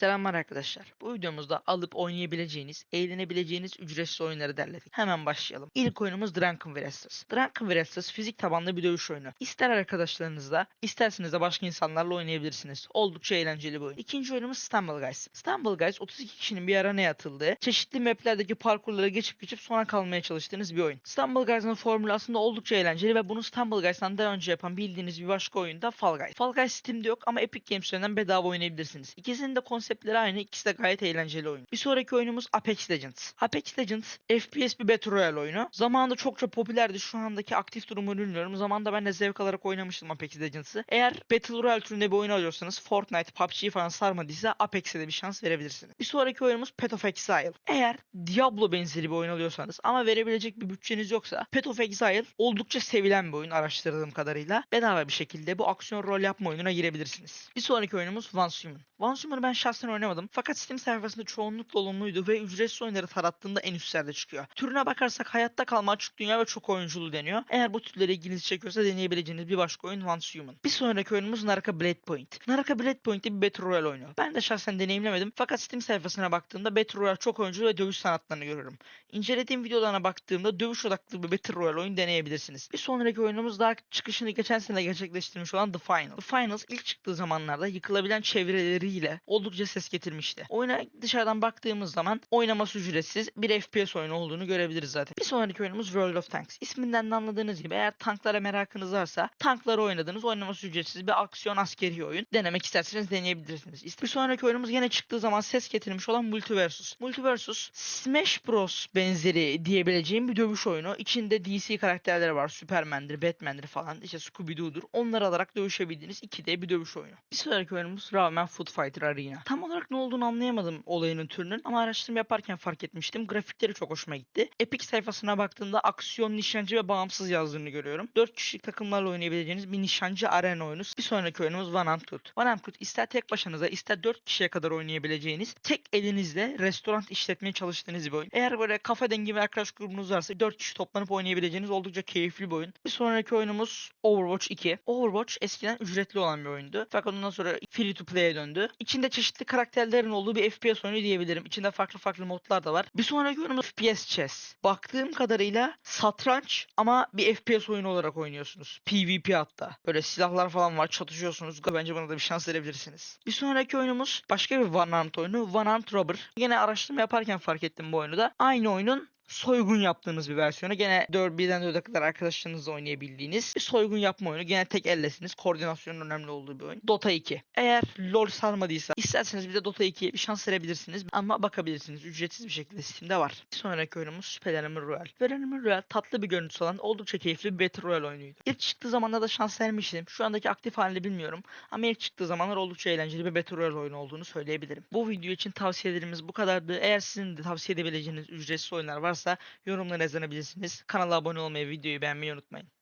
Selamlar arkadaşlar. Bu videomuzda alıp oynayabileceğiniz, eğlenebileceğiniz ücretsiz oyunları derledik. Hemen başlayalım. İlk oyunumuz Drunken Wrestlers. Drunken Wrestlers fizik tabanlı bir dövüş oyunu. İster arkadaşlarınızla, isterseniz de başka insanlarla oynayabilirsiniz. Oldukça eğlenceli bir oyun. İkinci oyunumuz Stumble Guys. Stumble Guys 32 kişinin bir aranaya atıldığı, çeşitli maplerdeki parkurları geçip geçip sona kalmaya çalıştığınız bir oyun. Stumble Guys'ın formülü aslında oldukça eğlenceli ve bunu Stumble Guys'tan daha önce yapan bildiğiniz bir başka oyunda Fall Guys. Fall Guys Steam'de yok ama Epic Games üzerinden bedava oynayabilirsiniz. İkisinin de konseptleri aynı, ikisi de gayet eğlenceli oyun. Bir sonraki oyunumuz Apex Legends. Apex Legends FPS bir Battle Royale oyunu. Zamanında çok çok popülerdi. Şu andaki aktif durumunu bilmiyorum. Zamanında ben de zevk alarak oynamıştım Apex Legends'ı. Eğer Battle Royale türünde bir oyun arıyorsanız Fortnite, PUBG falan sarmadıysa Apex'e de bir şans verebilirsiniz. Bir sonraki oyunumuz Path of Exile. Eğer Diablo benzeri bir oyun alıyorsanız ama verebilecek bir bütçeniz yoksa Path of Exile oldukça sevilen bir oyun araştırdığım kadarıyla. Bedava bir şekilde bu aksiyon rol yapma oyununa girebilirsiniz. Bir sonraki oyunumuz Once Human. Once Human'ı ben şahsen oynamadım. Fakat Steam sayfasında çoğunlukla olumluydu ve ücretsiz oyunları tarattığında en üstlerde çıkıyor. Türüne bakarsak hayatta kalma açık dünya ve çok oyunculu deniyor. Eğer bu türlere ilginizi çekiyorsa deneyebileceğiniz bir başka oyun Once Human. Bir sonraki oyunumuz Naraka Blade Point. Naraka Blade Point de bir Battle Royale oyunu. Ben de şahsen deneyimlemedim. Fakat Steam sayfasına baktığımda Battle Royale çok oyunculu ve dövüş sanatlarını görüyorum. İncelediğim videolarına baktığımda dövüş odaklı bir Battle Royale oyun deneyebilirsiniz. Bir sonraki oyunumuz daha çıkışını geçen sene gerçekleştirmiş olan The Final. The Finals ilk çıktığı zamanlarda yıkılabilen çevreleriyle oldukça ses getirmişti. Oyuna dışarıdan baktığımız zaman oynaması ücretsiz bir FPS oyunu olduğunu görebiliriz zaten. Bir sonraki oyunumuz World of Tanks. İsminden de anladığınız gibi eğer tanklara merakınız varsa tankları oynadığınız oynaması ücretsiz bir aksiyon askeri oyun. Denemek isterseniz deneyebilirsiniz. Bir sonraki oyunumuz yine çıktığı zaman ses getirmiş olan Multiversus. Multiversus Smash Bros benzeri diyebileceğim bir dövüş oyunu. İçinde DC karakterleri var. Superman'dir, Batman'dir falan. İşte Scooby-Doo'dur. Onları alarak dövüşebildiğiniz 2D bir dövüş oyunu. Bir sonraki oyunumuz Rayman Foot Fighter Arena. Tam olarak ne olduğunu anlayamadım olayının türünün ama araştırma yaparken fark etmiştim. Grafikleri çok hoşuma gitti. Epic sayfasına baktığımda aksiyon, nişancı ve bağımsız yazdığını görüyorum. 4 kişilik takımlarla oynayabileceğiniz bir nişancı arena oyunu. Bir sonraki oyunumuz Armed Hood ister tek başınıza ister 4 kişiye kadar oynayabileceğiniz tek elinizle restoran işletmeye çalıştığınız bir oyun. Eğer böyle kafa dengi bir arkadaş grubunuz varsa 4 kişi toplanıp oynayabileceğiniz oldukça keyifli bir oyun. Bir sonraki oyunumuz Overwatch 2. Overwatch eskiden ücretli olan bir oyundu. Fakat ondan sonra free to play'e döndü. İçinde çeşitli karakterlerin olduğu bir FPS oyunu diyebilirim. İçinde farklı farklı modlar da var. Bir sonraki oyunumuz FPS Chess. Baktığım kadarıyla satranç ama bir FPS oyunu olarak oynuyorsunuz. PvP hatta. Böyle silahlar falan var çatışıyorsunuz. Bence buna da bir şans verebilirsiniz. Bir sonraki oyunumuz başka bir One Armed oyunu. One Armed Robber. Yine araştırma yaparken fark ettim bu oyunu da. Aynı oyunun soygun yaptığınız bir versiyonu. Gene 4 birden 4'e kadar arkadaşlarınızla oynayabildiğiniz bir soygun yapma oyunu. Gene tek ellesiniz. Koordinasyonun önemli olduğu bir oyun. Dota 2. Eğer LoL sarmadıysa isterseniz bir de Dota 2'ye bir şans verebilirsiniz. Ama bakabilirsiniz. Ücretsiz bir şekilde Steam'de var. Bir sonraki oyunumuz Super Enemy Royale. Super Enemy Royale tatlı bir görüntüsü olan oldukça keyifli bir Battle Royale oyunuydu. İlk çıktığı zamanlarda da şans vermiştim. Şu andaki aktif halini bilmiyorum. Ama ilk çıktığı zamanlar oldukça eğlenceli bir Battle Royale oyunu olduğunu söyleyebilirim. Bu video için tavsiyelerimiz bu kadardı. Eğer sizin de tavsiye edebileceğiniz ücretsiz oyunlar varsa yorumlara yazabilirsiniz. Kanala abone olmayı, videoyu beğenmeyi unutmayın.